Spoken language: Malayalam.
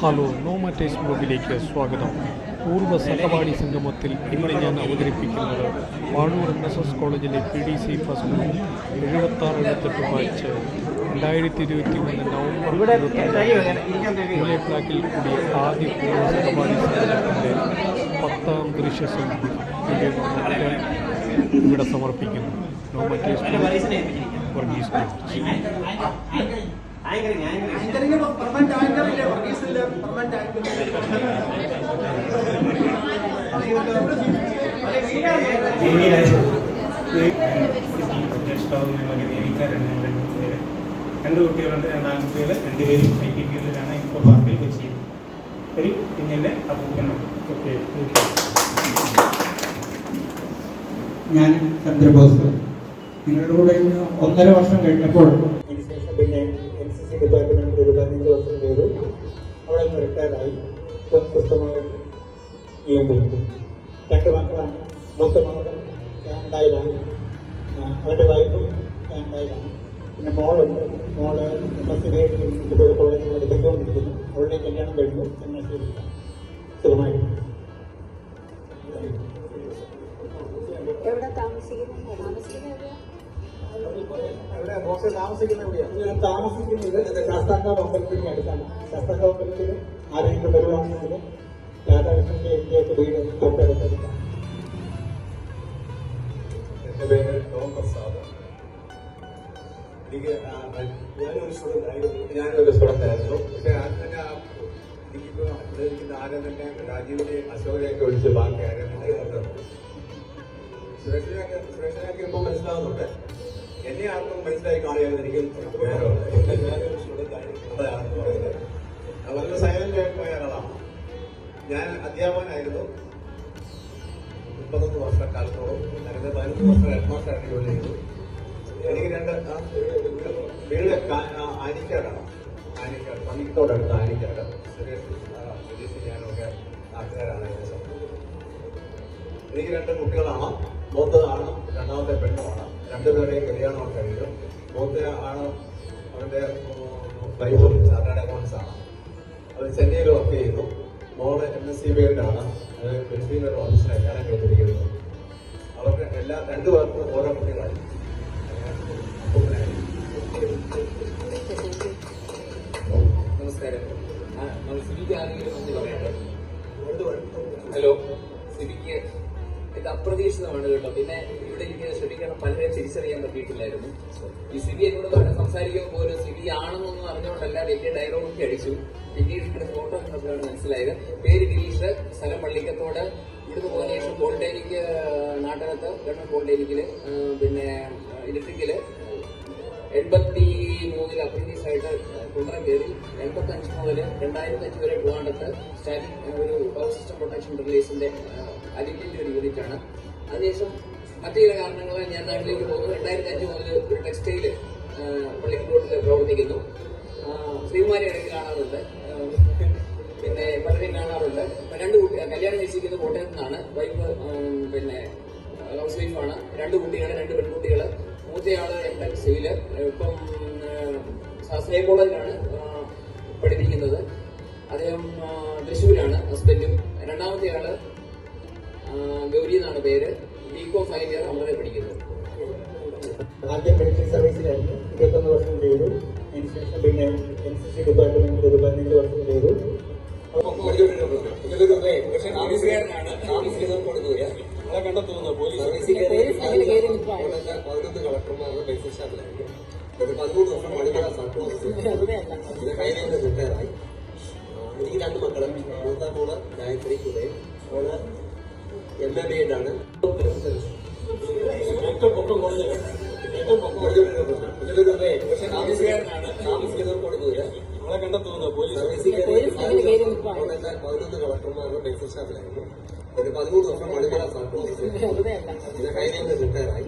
ഹലോ നോ മറ്റേഴ്സ് ബ്ലോഗിലേക്ക് സ്വാഗതം. പൂർവ സഹപാഠി സംഗമത്തിൽ ഇന്ന് ഞാൻ അവതരിപ്പിക്കുന്നത് വാഴൂർ എൻ എസ് എസ് കോളേജിലെ പി ഡി സി ഫസ്റ്റ് എഴുപത്താറ് എഴുപത്തെട്ട് ബാച്ച് രണ്ടായിരത്തി ഇരുപത്തി മൂന്ന് നവംബർ ജൂലൈ ഫ്ലാക്കിൽ കൂടിയ ആദ്യ പൂർവ സഹപാഠി സംഗമത്തിന്റെ പത്താം ദൃശ്യ ഇവിടെ സമർപ്പിക്കുന്നു. നോ മറ്റേഴ്സ് പെർമനന്റ് രണ്ട് കുട്ടികളുണ്ട് രണ്ട് ആൺകുട്ടികൾ രണ്ടുപേരും ഐ ടി ഫീൽഡിലാണ് ഇപ്പോൾ പാർട്ടിയിൽ വെച്ച് ഒരു കുഞ്ഞിന്റെ അപ്പൂപ്പനുണ്ട് ഓക്കെ. ഞാൻ ചന്ദ്രബോസ്. നിങ്ങളുടെ കൂടെ ഇന്ന് ഒന്നര വർഷം കഴിഞ്ഞപ്പോൾ അതിനുശേഷം പിന്നെ എൻ സി സി ഡിപ്പാർട്ട്മെന്റിൽ ഒരു പതിനഞ്ച് വർഷം ചെയ്തു അവിടെ നിന്ന് റിട്ടയറായി ഇപ്പം സ്വസ്ഥമായിട്ട് നിയന്ത്രിച്ചു രണ്ട് മക്കളാണ് മൂത്ത മകൾ കാനഡയിലാണ് അവരുടെ വൈഫും കാനഡയിലാണ് പിന്നെ മോളുണ്ട് മോൾ എം എസ് സി ഒരു കോളേജിൽ പഠിപ്പിച്ചുകൊണ്ടിരിക്കുന്നു അവളുടെ കല്യാണം കഴിഞ്ഞു ചങ്ങനാശ്ശേരിയിലാണ് സുഖമായിട്ട് എവിടെ താമസിക്കുന്നത് ഞാൻ താമസിക്കുന്നത് ശാസ്താംകാവ് അമ്പലത്തിന് അടുത്താണ്. ശാസ്താംകാവ് അമ്പലത്തിൽ ആരെങ്കിലും വരുവാണെങ്കിൽ രാധാകൃഷ്ണന്റെ എന്റെയൊക്കെ വീട് തൊട്ടടുത്തെടുക്കാം എന്റെ പേര് ടോം പ്രസാദ് എനിക്ക് ഞാനൊരു സ്റ്റുഡന്റ് ആയിരുന്നു. ഞാനൊരു സ്റ്റുഡന്റ് ആയിരുന്നു. പക്ഷേ ആ എനിക്കിപ്പോൾ ഇവിടെ ഇരിക്കുന്ന ആരും തന്നെ രാജീവിനെ അശോകനെയൊക്കെ വിളിച്ച് ബാക്കി ആരും തന്നെ കേട്ടത് സുരേഷിനെയൊക്കെ സുരേഷിനെയൊക്കെ ഇപ്പോൾ മനസ്സിലാവുന്നുണ്ട്. എന്നെ ആർക്കും മനസ്സിലായി വേറെ ഞാനൊരു സ്റ്റുഡന്റ് അതാണ് അതാണെന്ന് പറയുന്നത് ആ, വളരെ സൈലന്റ് ആയിട്ട് പോയ ആളാണ് ഞാൻ അധ്യാപകനായിരുന്നു. മുപ്പത്തൊന്ന് വർഷക്കാലത്തോളം ഞാനിത് പതിനൊന്ന് വർഷം ഹെഡ് മാസ്റ്ററായിട്ട് ജോലി എനിക്ക് രണ്ട് വീട് ആനിക്കാടാണ്. ആനിക്കാട് പന്നിക്കത്തോടടുത്ത് ആനിക്കാട്. സുരേഷ് ഞാനൊക്കെ നാട്ടുകാരാണ് എനിക്ക് രണ്ട് കുട്ടികളാണ്. മൂത്തതാണ് രണ്ടാമത്തെ പെണ്ണുമാണ്. രണ്ടുപേരെയും കല്യാണം കഴിഞ്ഞു മൂത്ത ആണ് അവന്റെ വൈഫും ചാർട്ടേഡ് അക്കൗണ്ട്സ് ആണ് അവർ ചെന്നൈയിൽ വർക്ക് ചെയ്യുന്നു. മോൾ എം എസ് സി ബിയിലാണ് അത് ഡൽഹിയിലൊരു ഓഫീസിലാണ് കയറാൻ കഴിഞ്ഞിരിക്കുന്നത് അവർക്ക് എല്ലാ രണ്ടു പേർക്കും ഓരോ കുട്ടികളായി. നമസ്കാരം. സിബിക്ക് ആരെങ്കിലും ഹലോ. സിബിക്ക് ഇത് അപ്രതീക്ഷിതമാണ് കേട്ടോ. പിന്നെ ഇവിടെ ഇരിക്കുന്ന ശ്രമിക്കണം. പലരെയും തിരിച്ചറിയാൻ പറ്റിയിട്ടില്ലായിരുന്നു. ഈ സിബി എന്നോട് പറഞ്ഞ സംസാരിക്കുമ്പോൾ പോലും സിബി ആണെന്നൊന്നും അറിഞ്ഞുകൊണ്ടല്ല വലിയ ഡയലോഗൊക്കെ അടിച്ചു. പിന്നീട് ഇവിടെ ഫോട്ടോ കണ്ടപ്പോഴാണ് മനസ്സിലായത്. പേര് ഗിരീഷ് സ്ഥലം പള്ളിക്കത്തോട്. ഇവിടുന്ന് പോകുന്ന ശേഷം പോളിടെക്നിക്ക് നാട്ടകത്ത് ഗവൺമെന്റ് പോളിടെക്നിക്കിൽ പിന്നെ ഇലക്ട്രിക്കൽ എൺപത്തി ആയിട്ട് കുണ്ടറം കയറി എൺപത്തി അഞ്ച് മുതൽ രണ്ടായിരത്തി അഞ്ച് വരെ പോകാണ്ടത്ത് സ്റ്റാറ്റിക് ഒരു പവർ സിസ്റ്റം പ്രൊട്ടക്ഷൻ റിലീസിന്റെ അതിന്റെ ഒരു യൂണിറ്റ് ആണ് അതിനുശേഷം മറ്റു ചില കാരണങ്ങളാൽ ഞാൻ നാട്ടിലേക്ക് പോകുന്നു. രണ്ടായിരത്തി അഞ്ച് മുതൽ ഒരു ടെക്സ്റ്റൈൽ പള്ളിക്കോട്ടിൽ പ്രവർത്തിക്കുന്നു. ശ്രീകുമാരി ഇടയ്ക്ക് കാണാറുണ്ട്. പിന്നെ പലരെയും കാണാറുണ്ട്. രണ്ട് കുട്ടി കല്യാണം കഴിച്ചിരിക്കുന്നത് കോട്ടയത്ത് നിന്നാണ് വൈഫ് പിന്നെ ഹൗസ് വൈഫാണ്. രണ്ട് കുട്ടികൾ രണ്ട് പെൺകുട്ടികൾ മൂത്തയാൾ എം ടെക് ഇപ്പം ശാസ്ത്രീയ കോളേജിലാണ് പഠിപ്പിക്കുന്നത്. അദ്ദേഹം തൃശ്ശൂരാണ് ഹസ്ബൻഡും രണ്ടാമത്തെ ആൾ ഗൗരി എന്നാണ് പേര്. ബികോം ഫൈനൽ ഇയർ അമൃത പഠിക്കുന്നത് ആദ്യം മെഡിക്കൽ സർവീസിലായിരുന്നു ഇരുപത്തൊന്ന് വർഷം ചെയ്തു. അതിനുശേഷം പിന്നെ എൻ സി സി ഡിപ്പാർട്ട്മെന്റിൽ ഒരു പതിനഞ്ച് വർഷം ചെയ്തു. കണ്ടെത്തുന്നത് പോലീസ് പതിനൊന്ന് കളക്ടർമാരുടെ ബേസിക് സ്റ്റാഫിലായിരുന്നു ഒരു പതിമൂന്ന് മണിക്കൂർ വെറുതെയല്ല ഇത് കഴിഞ്ഞ റിട്ടയറായി. എനിക്ക് രണ്ട് മക്കളും. മൂത്ത മോൾ ഗായത്രി കുടയും മോൾ എം എ ബി എഡാണ് ഏറ്റവും പൊക്കം കുറഞ്ഞത് ഏറ്റവും പൊക്കം താമസിക്കാരനാണ് താമസിക്കുന്നത് കൊടുക്കൂല നമ്മളെ കണ്ടെത്തുന്നത് പതിനൊന്ന് കളക്ടർമാരുടെ ബേസിക് സ്റ്റാഫിലായിരുന്നു. ഒരു പതിമൂന്ന് സർക്കൂസ് വെറുതെയല്ല ഇത് കഴിഞ്ഞ റിട്ടയറായി.